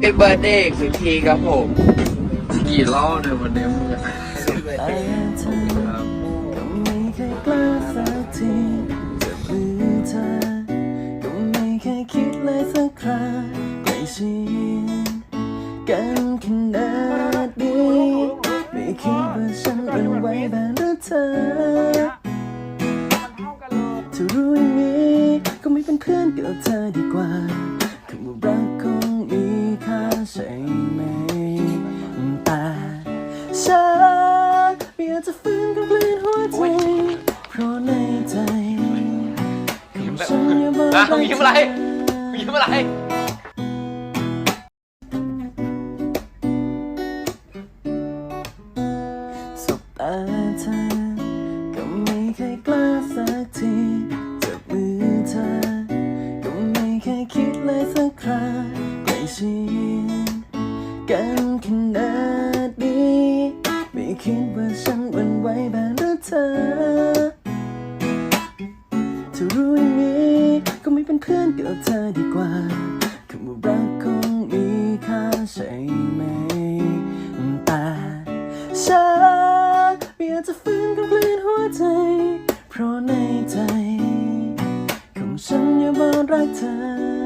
เป็นเบอร์เดย์อีกทีครับผมกี่รอบเนี่ยวันนี้มึงอะแต่เธอก็ไม่เคยกล้าสักทีจะลืมเธอก็ไม่เคยคิดเลยสักครั้งใกล้ชิดกันขนาดนี้ไม่คิดว่าฉันเป็นไหวแบบนั้นเธอถ้ารู้อย่างนี้ก็ไม่เป็นเพื่อนกับเธอดีกว่า อจะฝืนกับกลืนหัวใจ เพราะในใจของฉันยังบอกอะรักมึงยิ้มอะไรยิ้มอะไรสบตาเธอก็ไม่เคยกล้าสักทีจับมือเธอก็ไม่เคยคิดเลยสักครั้งใกล้ชิดกันขนาดนี้ไม่คิดว่าฉัน กับเธอดีกว่าคำว่ารักคงมีค่าใช่ไหม แต่ฉันไม่อยากจะฝืนกับกลืนหัวใจ เพราะในใจ ของฉันยังบอกรักเธอ